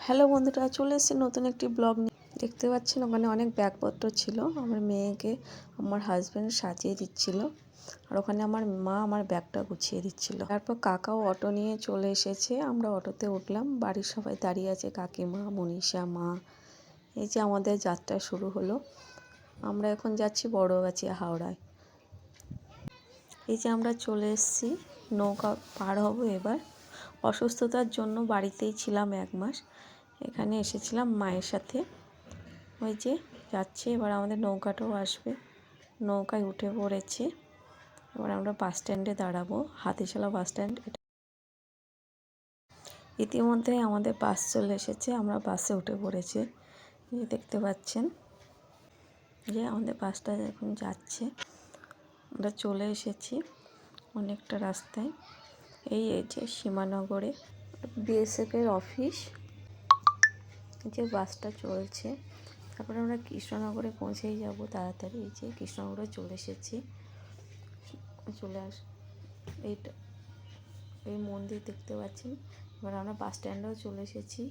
Hello বন্ধুরা, চলে এসেছি নতুন একটি ব্লগ নিয়ে। দেখতে পাচ্ছেন, ওখানে অনেক ব্যাগপত্র ছিল। আমার মেয়েকে, আমার হাজব্যান্ড সাজিয়ে দিচ্ছিল। আর ওখানে আমার মা আমার ব্যাগটা গুছিয়ে দিচ্ছিল। তারপর কাকাও অটো নিয়ে চলে এসেছে। আমরা অটোতে উঠলাম। বাড়ির সবাই দাঁড়িয়ে আছে। কাকিমা, মনীষা, মা। এই যে আমাদের যাত্রা শুরু হলো। আমরা এখন যাচ্ছি বড়গাছিয়া হাওড়ায়। এই যে আমরা চলে এসেছি। নৌকা পার হব এবার। অসুস্থতার জন্য বাড়িতেই ছিলাম এক মাস। এখানে এসেছিলাম মায়ের সাথে। ওই যে যাচ্ছে, এবার আমাদের নৌকাটাও আসবে। নৌকায় উঠে পড়েছে। এবার আমরা বাস স্ট্যান্ডে দাঁড়াবো। হাতিশালা বাস স্ট্যান্ড ইতিমধ্যে আমাদের বাস চলে এসেছে। আমরা বাসে উঠে পড়েছি। দেখতে পাচ্ছেন যে আমাদের বাসটা এখন যাচ্ছে। আমরা চলে এসেছি অনেকটা রাস্তায়। এই এই যে সীমানগরে বিএসএফের অফিস যে বাসটা চলছে। তারপরে আমরা কৃষ্ণনগরে পৌঁছেই যাব তাড়াতাড়ি। এই যে কৃষ্ণনগরে চলে এসেছি। চলে আস এইটা এই মন্দির দেখতে পাচ্ছেন এবার আমরা বাস স্ট্যান্ডেও চলে এসেছি।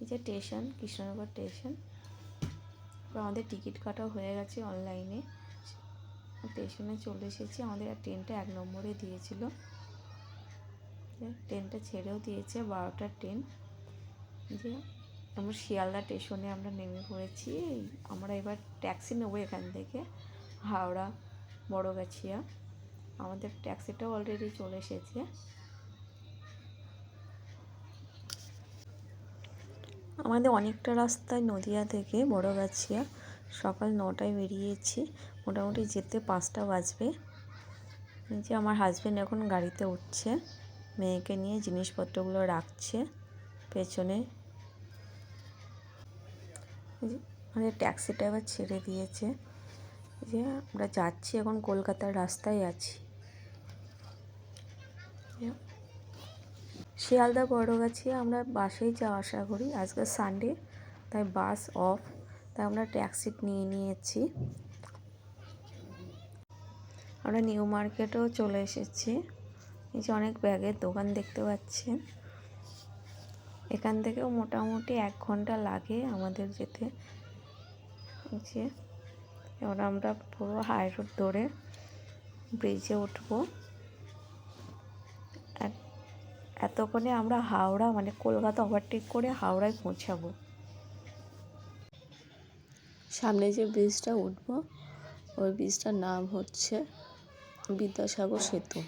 এই যে স্টেশন কৃষ্ণনগর স্টেশন আমাদের টিকিট কাটাও হয়ে গেছে অনলাইনে স্টেশনে চলে এসেছি। আমাদের ট্রেনটা এক নম্বরে দিয়েছিল। ট্রেনটা ছেড়েও দিয়েছে বারোটার ট্রেন। যে আমরা শিয়ালদা স্টেশনে আমরা নেমে পড়েছি। আমরা এবার ট্যাক্সি নেব এখান থেকে, হাওড়া, বড়গাছিয়া। আমাদের ট্যাক্সিটাও অলরেডি চলে এসেছে। আমাদের অনেকটা রাস্তায় নদিয়া থেকে বড়গাছিয়া, সকাল নটায় বেরিয়েছি। মোটামুটি যেতে পাঁচটা বাজবে। যে আমার হাজব্যান্ড এখন গাড়িতে উঠছে। মেয়েকে নিয়ে জিনিসপত্রগুলো রাখছে পেছনে। আমাদের ট্যাক্সিটা এবার ছেড়ে দিয়েছে। যে আমরা যাচ্ছি এখন কলকাতার রাস্তায় আছি। শিয়ালদা বড়গাছি আমরা বাসেই যাওয়া আসা করি। আজকে সানডে তাই বাস অফ তাই আমরা ট্যাক্সি নিয়ে নিয়েছি। আমরা নিউ মার্কেটেও চলে এসেছি। এই যে অনেক ব্যাগের দোকান দেখতে পাচ্ছেন এখান থেকেও মোটামুটি এক ঘণ্টা লাগে আমাদের যেতে। যে, এবার আমরা পুরো হাই রোড ধরে ব্রিজে উঠব। এতক্ষণে আমরা হাওড়া মানে কলকাতা ওভারটেক করে হাওড়ায় পৌঁছাবো। সামনে যে ব্রিজটা উঠবো, ওই ব্রিজটার নাম হচ্ছে বিদ্যাসাগর সেতু।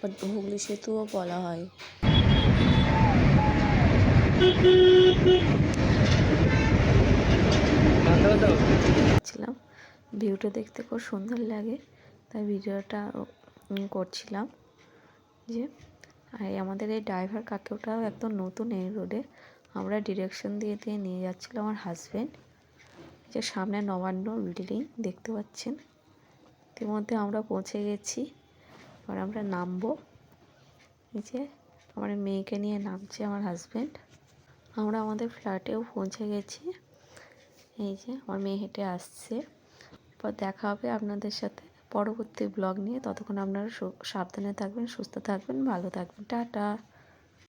বা হুগলি সেতুও বলা হয়। ছিলাম। ভিউটা দেখতে খুব সুন্দর লাগে, তাই ভিডিওটা করছিলাম যে, আর আমাদের এই ড্রাইভার কাকুটাও একদম নতুন এই রোডে। আমরা ডিরেকশন দিয়ে দিয়ে নিয়ে যাচ্ছিল আমার হাজব্যান্ড যে সামনে নবান্ন বিল্ডিং দেখতে পাচ্ছেন। ইতিমধ্যে আমরা পৌঁছে গেছি। এবার আমরা নামবো। নিচে আমার মেয়েকে নিয়ে নামছে আমার হাজব্যান্ড আমরা আমাদের ফ্ল্যাটেও পৌঁছে গেছি। এই যে আমার মেয়ে হেঁটে আসছে। এরপর দেখা হবে আপনাদের সাথে পরবর্তী ব্লগ নিয়ে। ততক্ষণ আপনারা সাবধানে থাকবেন, সুস্থ থাকবেন, ভালো থাকবেন। টাটা!